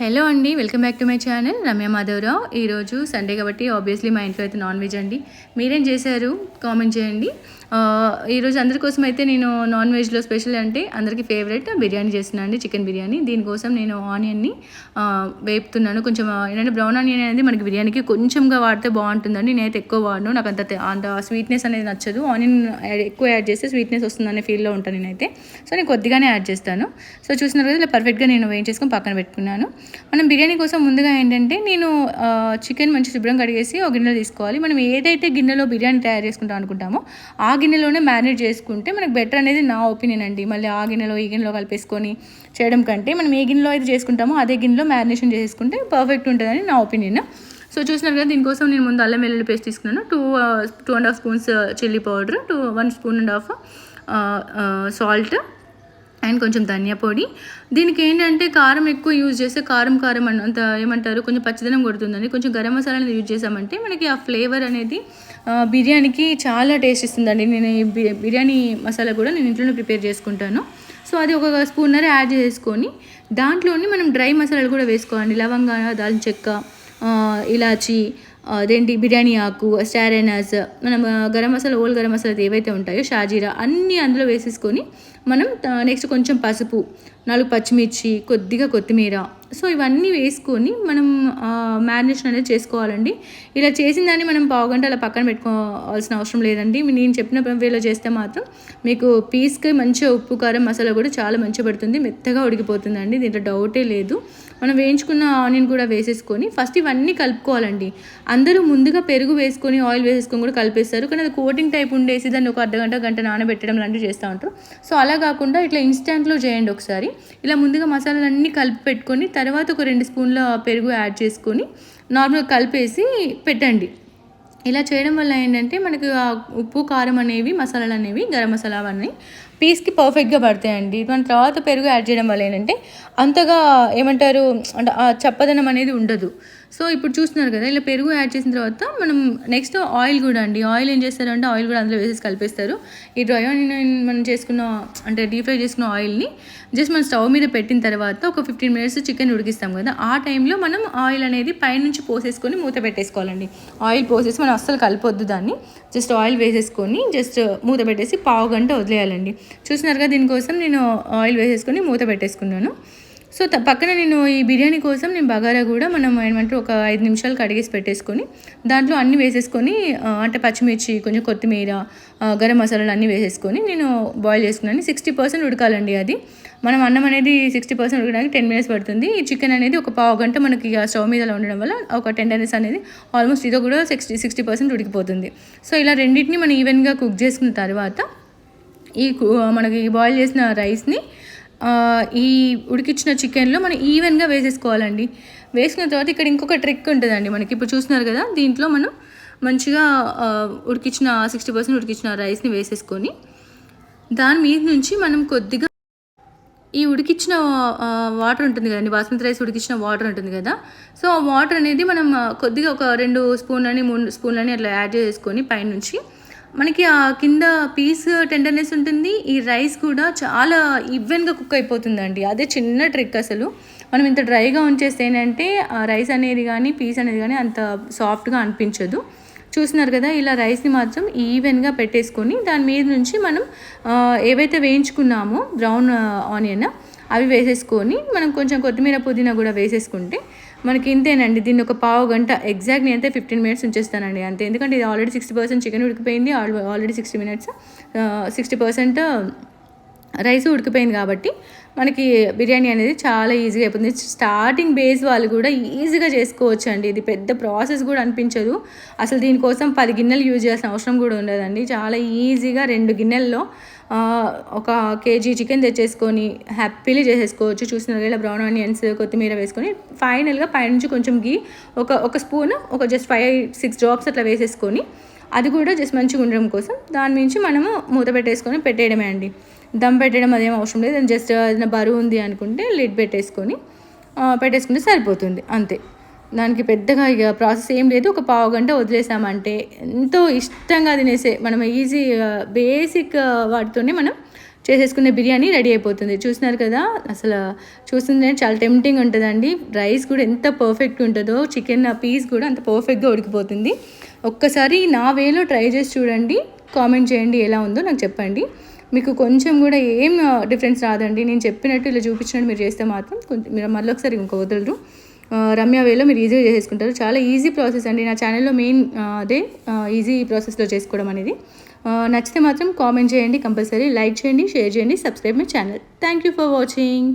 Hello అండి welcome back to my channel. Ramya Madhavarao. ఈరోజు Sunday కాబట్టి ఆబ్వియస్లీ మా ఇంట్లో అయితే నాన్ వెజ్ అండి. మీరేం చేశారు? కామెంట్ చేయండి. ఈరోజు అందరి కోసం అయితే నేను నాన్ వెజ్లో స్పెషల్ అంటే అందరికీ ఫేవరెట్ బిర్యానీ చేస్తున్నాను అండి చికెన్ బిర్యానీ. దీనికోసం నేను ఆనియన్ని వేపుతున్నాను. కొంచెం ఏంటంటే బ్రౌన్ ఆనియన్ అనేది మనకి బిర్యానీకి కొంచెంగా వాడితే బాగుంటుందండి. నేనైతే ఎక్కువ వాడను. నాకు అంత అంత స్వీట్నెస్ అనేది నచ్చదు. ఆనియన్ యాడ్- ఎక్కువ యాడ్ చేస్తే స్వీట్నెస్ వస్తుందనే ఫీల్లో ఉంటాను నేనైతే. సో నేను కొద్దిగానే యాడ్ చేస్తాను. సో చూసినారు కదా ఇలా పర్ఫెక్ట్గా నేను వేయించేసుకొని పక్కన పెట్టుకున్నాను. మనం బిర్యానీ కోసం ముందుగా ఏంటంటే నేను చికెన్ మంచి శుభ్రం కడిగేసి ఒక గిన్నెలో తీసుకోవాలి. మనం ఏదైతే గిన్నెలో బిర్యానీ తయారు చేసుకుంటాం అనుకుంటామో ఆ గిన్నెలోనే మ్యారినేట్ చేసుకుంటే మనకు బెటర్ అనేది నా ఒపీనియన్ అండి. మళ్ళీ ఆ గిన్నెలో ఈ గిన్నెలో కలిపేసుకొని చేయడం కంటే మనం ఏ గిన్నెలో అయితే చేసుకుంటామో అదే గిన్నెలో మ్యారినేషన్ చేసుకుంటే పర్ఫెక్ట్ ఉంటుందని నా ఒపీనియన్ సో చూసినారు కదా దీనికోసం నేను ముందు అల్లం వెల్లుల్లి పేస్ట్ తీసుకున్నాను. Two two and half spoons chilli powder two one spoon and half salt and కొంచెం ధనియా పొడి. దీనికి ఏంటంటే కారం ఎక్కువ యూజ్ చేస్తే కారం కారం అంత ఏమంటారు? కొంచెం పచ్చదనం కొడుతుందండి. కొంచెం గరం మసాలా అనేది యూజ్ చేసామంటే మనకి ఆ ఫ్లేవర్ అనేది బిర్యానీకి చాలా టేస్ట్ ఇస్తుందండి. నేను ఈ బిర్యానీ మసాలా కూడా నేను ఇంట్లోనే ప్రిపేర్ చేసుకుంటాను. సో అది ఒక స్పూన్నర యాడ్ చేసుకొని దాంట్లోని మనం డ్రై మసాలాలు కూడా వేసుకోవాలి లవంగా దాల్చెక్క ఇలాచి అదేంటి? బిర్యానీ ఆకు స్టార్ ఎనాస్ మనం గరం మసాలా ఓల్ గరం మసాలా ఏవైతే ఉంటాయో షాజీరా అన్నీ అందులో వేసేసుకొని మనం నెక్స్ట్ కొంచెం పసుపు నాలుగు పచ్చిమిర్చి కొద్దిగా కొత్తిమీర. సో ఇవన్నీ వేసుకొని మనం మ్యారినేషన్ అనేది చేసుకోవాలండి. ఇలా చేసిన దాన్ని మనం పావుగంట అలా పక్కన పెట్టుకోవాల్సిన అవసరం లేదండి. నేను చెప్పిన వేలో చేస్తే మాత్రం మీకు పీస్కి మంచిగా ఉప్పు కారం మసాలా కూడా చాలా మంచిగా పడుతుంది. మెత్తగా ఉడికిపోతుందండి. దీంట్లో డౌటే లేదు. మనం వేయించుకున్న ఆనియన్ కూడా వేసేసుకొని ఫస్ట్ ఇవన్నీ కలుపుకోవాలండి. అందరూ ముందుగా పెరుగు వేసుకొని ఆయిల్ వేసేసుకొని కూడా కలిపేస్తారు. కానీ అది కోటింగ్ టైప్ ఉండేసి దాన్ని ఒక అర్ధ గంట నానబెట్టడం లాంటివి చేస్తూ ఉంటారు. సో అలా కాకుండా ఇట్లా ఇన్స్టాంట్లో చేయండి ఒకసారి. ఇలా ముందుగా మసాలాలన్నీ కలిపి పెట్టుకొని తర్వాత ఒక రెండు స్పూన్ల పెరుగు యాడ్ చేసుకొని నార్మల్గా కలిపేసి పెట్టండి. ఇలా చేయడం వల్ల ఏంటంటే మనకు ఉప్పు కారం అనేవి మసాలాలు అనేవి గరం మసాలా అవన్నీ పీస్కి పర్ఫెక్ట్గా పడతాయండి. మన తర్వాత పెరుగు యాడ్ చేయడం వల్ల ఏంటంటే అంతగా ఏమంటారు అంటే ఆ చప్పదనం అనేది ఉండదు. సో ఇప్పుడు చూస్తున్నారు కదా ఇలా పెరుగు యాడ్ చేసిన తర్వాత మనం నెక్స్ట్ ఆయిల్ కూడా అండి. ఆయిల్ ఏం చేస్తారంటే ఆయిల్ కూడా అందులో వేసేసి కలిపేస్తారు. ఈ డ్రై ఆనియన్ మనం చేసుకున్న అంటే డీప్ ఫ్రై చేసుకున్న ఆయిల్ని జస్ట్ మనం స్టవ్ మీద పెట్టిన తర్వాత ఒక ఫిఫ్టీన్ మినిట్స్ చికెన్ ఉడికిస్తాం కదా ఆ టైంలో మనం ఆయిల్ అనేది పైనుంచి పోసేసుకొని మూత పెట్టేసుకోవాలండి. ఆయిల్ పోసేసి మనం అస్సలు కలిపొద్దు దాన్ని. జస్ట్ ఆయిల్ వేసేసుకొని జస్ట్ మూత పెట్టేసి పావు గంట వదిలేయాలండి. చూసినారుగా దీనికోసం నేను ఆయిల్ వేసేసుకొని మూత పెట్టేసుకున్నాను. సో త- పక్కన నేను ఈ బిర్యానీ కోసం నేను బగారా కూడా మనం ఏమంటారు ఒక ఐదు నిమిషాలు కడిగేసి పెట్టేసుకొని దాంట్లో అన్నీ వేసేసుకొని అంటే పచ్చిమిర్చి కొంచెం కొత్తిమీర గరం మసాలాలు అన్నీ వేసేసుకొని నేను బాయిల్ చేసుకున్నాను. సిక్స్టీ పర్సెంట్ ఉడకాలండి అది. మనం అన్నం అనేది సిక్స్టీ పర్సెంట్ ఉడకడానికి టెన్ మినిట్స్ పడుతుంది. ఈ చికెన్ అనేది ఒక పావు గంట మనకి ఆ స్టవ్ మీద అలా ఉండడం వల్ల ఒక టెండర్నెస్ అనేది ఆల్మోస్ట్ ఇదో కూడా సిక్స్టీ సిక్స్టీ పర్సెంట్ ఉడికిపోతుంది. సో ఇలా రెండింటిని మనం ఈవెన్గా కుక్ చేసుకున్న తర్వాత ఈ మనకి బాయిల్ చేసిన రైస్ని ఈ ఉడికించిన చికెన్లో మనం ఈవెన్గా వేసేసుకోవాలండి. వేసుకున్న తర్వాత ఇక్కడ ఇంకొక ట్రిక్ ఉంటుందండి మనకి. ఇప్పుడు చూస్తున్నారు కదా దీంట్లో మనం మంచిగా ఉడికిచ్చిన ఉడికించిన సిక్స్టీ పర్సెంట్ ఉడికించిన రైస్ని వేసేసుకొని దాని మీద నుంచి మనం కొద్దిగా ఈ ఉడికించిన వాటర్ ఉంటుంది కదండి బాస్మతి రైస్ ఉడికించిన వాటర్ ఉంటుంది కదా సో ఆ వాటర్ అనేది మనం కొద్దిగా ఒక రెండు స్పూన్లని మూడు స్పూన్లని అట్లా యాడ్ చేసుకొని పైనుంచి మనకి ఆ కింద పీస్ టెండర్నెస్ ఉంటుంది. ఈ రైస్ కూడా చాలా ఈవెన్గా కుక్ అయిపోతుందండి. అదే చిన్న ట్రిక్ అసలు. మనం ఇంత డ్రైగా ఉంచేస్తే ఏంటంటే ఆ రైస్ అనేది కానీ పీస్ అనేది కానీ అంత సాఫ్ట్గా అనిపించదు. చూస్తున్నారు కదా ఇలా రైస్ని మాత్రం ఈవెన్గా పెట్టేసుకొని దాని మీద నుంచి మనం ఏవైతే వేయించుకున్నామో బ్రౌన్ ఆనియన్ అవి వేసేసుకొని మనం కొంచెం కొత్తిమీర పుదీనా కూడా వేసేసుకుంటే మనకి ఇంతేనండి. దీన్ని ఒక పావు గంట ఎగ్జాక్ట్ నేను అయితే ఫిఫ్టీన్ మినిట్స్ ఉంచేస్తానండి అంతే. ఎందుకంటే ఇది ఆల్రెడీ సిక్స్టీ పర్సెంట్ చికెన్ ఉడికిపోయింది already sixty minutes sixty percent rice ఉడికిపోయింది కాబట్టి మనకి బిర్యానీ అనేది చాలా ఈజీగా అయిపోతుంది. స్టార్టింగ్ బేస్ వాళ్ళు కూడా ఈజీగా చేసుకోవచ్చు అండి ఇది పెద్ద ప్రాసెస్ కూడా అనిపించదు. అసలు దీనికోసం పది గిన్నెలు యూజ్ చేయాల్సిన అవసరం కూడా ఉండదండి. చాలా ఈజీగా రెండు గిన్నెల్లో ఒక కేజీ చికెన్ తెచ్చేసుకొని హ్యాపీలీ చేసేసుకోవచ్చు. చూసిన ఇలా బ్రౌన్ ఆనియన్స్ కొత్తిమీర వేసుకొని ఫైనల్గా పైనుంచి కొంచెం గీ ఒక ఒక స్పూన్ ఒక జస్ట్ ఫైవ్ సిక్స్ డ్రాప్స్ అట్లా వేసేసుకొని అది కూడా జస్ట్ మంచిగా ఉండడం కోసం దాని నుంచి మనము మూత పెట్టేసుకొని పెట్టేయడమే అండి. దమ్ పెట్టడం అదేం అవసరం లేదు. జస్ట్ ఏదైనా బరువు ఉంది అనుకుంటే లిడ్ పెట్టేసుకొని పెట్టేసుకుంటే సరిపోతుంది. అంతే. దానికి పెద్దగా ఇక ప్రాసెస్ ఏం లేదు. ఒక పావు గంట వదిలేసామంటే ఎంతో ఇష్టంగా తినేసే మనం ఈజీ బేసిక్ వాటితోనే మనం చేసేసుకునే బిర్యానీ రెడీ అయిపోతుంది. చూస్తున్నారు కదా? అసలు చూస్తుంటే చాలా టెంప్టింగ్ ఉంటుందండి. రైస్ కూడా ఎంత పర్ఫెక్ట్ ఉంటుందో చికెన్ పీస్ కూడా అంత పర్ఫెక్ట్గా ఉడికిపోతుంది. ఒక్కసారి నా వేలో ట్రై చేసి చూడండి. కామెంట్ చేయండి ఎలా ఉందో నాకు చెప్పండి. మీకు కొంచెం కూడా ఏం డిఫరెన్స్ రాదండి. నేను చెప్పినట్టు ఇలా చూపించినట్టు మీరు చేస్తే మాత్రం కొంచెం మీరు మళ్ళీ ఒకసారి ఇంకో వదలరు. రమ్య వేలో మీరు ఈజీగా చేసేసుకుంటారు. చాలా ఈజీ ప్రాసెస్ అండి. నా ఛానల్లో మెయిన్ అదే ఈజీ ప్రాసెస్లో చేసుకోవడం అనేది. నచ్చితే మాత్రం కామెంట్ చేయండి కంపల్సరీ లైక్ చేయండి షేర్ చేయండి subscribe my channel thank you for watching